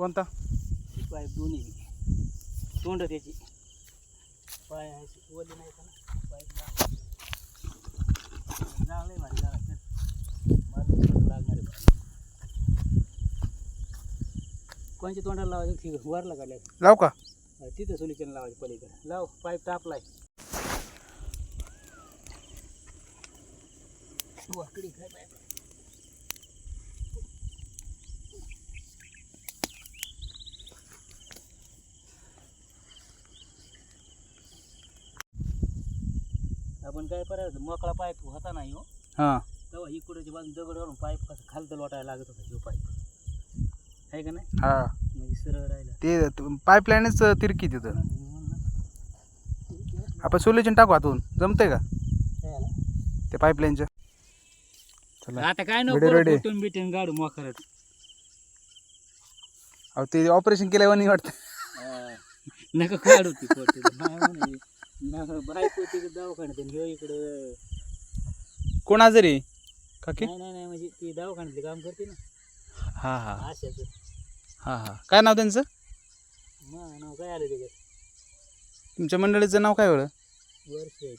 कोणता? पाय दोन्ही बी. तोंड त्याची. पाय आहे अशी ओली नाही का ना? पाय भारी जाळा लागणार आहे कोणच्या तोंडाला लावायचं? ठीक वरला काढल्या लाव का? तिथं सोल्युशन लावायचं पलीकडे. लाव पाईप तापलाय. वाकडी काय पाईप आपण काय करायचं? मोकळा पाईप होता नाही हो. हां. तेव्हा इकडच्या बाजून दगड घालून पाईप कसं खालतं लोटायला लागत होता ह्यो पाईप. आहे का नाही? हां. म्हणजे सरळ राहिला. ते पाईपलाईनच तिरकी तिथं. आपण सोल्युशन टाकू आतून. जमतंय का? ते पाईपलाईनचं. चला. आता काय नको बिटून गाडू मोखरत अहो ते ऑपरेशन केल्यावर नाही वाटतं. नका काढू ती पोटी नाही म्हणे. बायको तिकडे दवाखान्यात आणि ह्यो इकडं. कोण आजारी आहे? काकी? नाही नाही नाही म्हणजे ती दवाखान्यातले काम करते ना. हां हां. आशाचं हां हां. काय नाव त्यांचं? मग नाव काय आलं त्याच्यात? तुमच्या मंडळीचं नाव काय एवढं? वर्ष आहे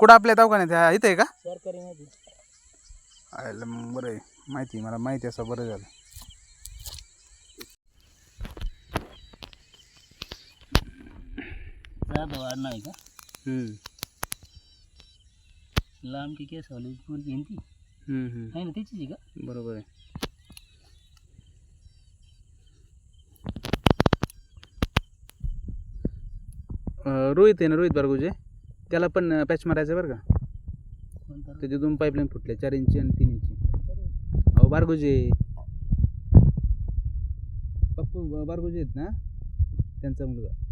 कुठं आपल्या दवाखान्यात? हा, इथं आहे का? सरकारी माहिती आयला मग बरं आहे माहिती मला माहिती असं बरं झालं. आडनाव आहे का? लांबची केस वाली पोरगी आहे ना ती? हम्म, हम्म. आहे ना त्याचीच आहे का? बरोबर आहे. अं, रोहित आहे ना रोहित बारगुजे? त्याला पण पॅच मारायचं बरं का? कोणता त्याचे दोन पाईपलाईन फुटले चार इंची आणि तीन इंची. अहो बारगुजे. पप्पू ब- बारगुजे आहेत ना? त्यांचा मुलगा.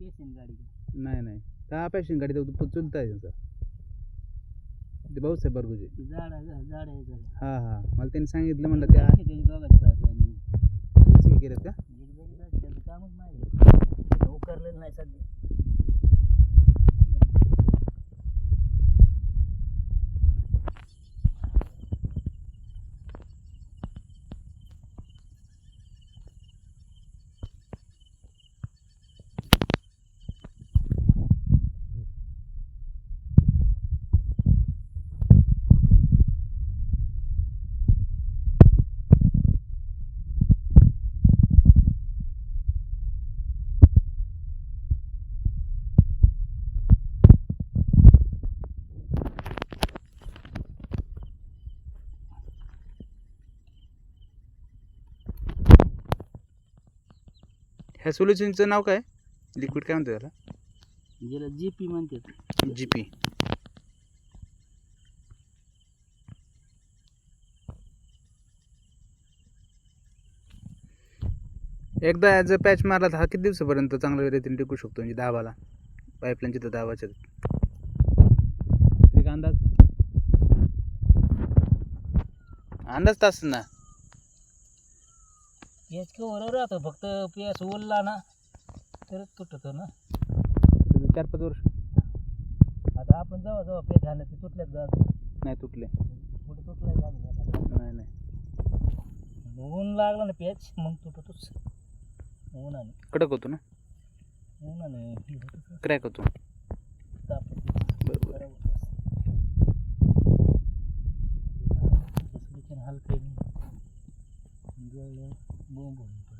पेशंट गाडी नाही नाही. हा पॅशन गाडी तो चुलता आहे त्यांचा ते भाऊसाहेब बारगुजे झाड झाड आहे हां हां. मला त्यांनी सांगितलं म्हणलं त्या तुम्हीच हे केलं का? कामच नाही. उकारलेलं नाही सध्या. ह्या सोल्युशनचं नाव काय? लिक्विड काय म्हणते त्याला? ज्याला जी पी म्हणतात. जी पी एकदा जर पॅच मारला तर हा किती दिवसापर्यंत चांगल्या रीतीने टिकू शकतो? म्हणजे दाबाला. पाईपलाईन जिथं दाबायचं तरी का अंदाज. अंदाज तास ना. पेज कवर राहतो फक्त पेस ओलला ना तरच तुटतो ना. चार पाच वर्ष. आता आपण जेव्हा जेव्हा पेज झालं ते तुटल्याच जात नाही तुटले. पुढे तुटलाय जात नाही नाही. ऊन लागला ना पेच मग तुटतोच. उन्हाने कडक होतो ना? उन्हाने क्रॅक होतो. बरोबर. हलकं bom, bom.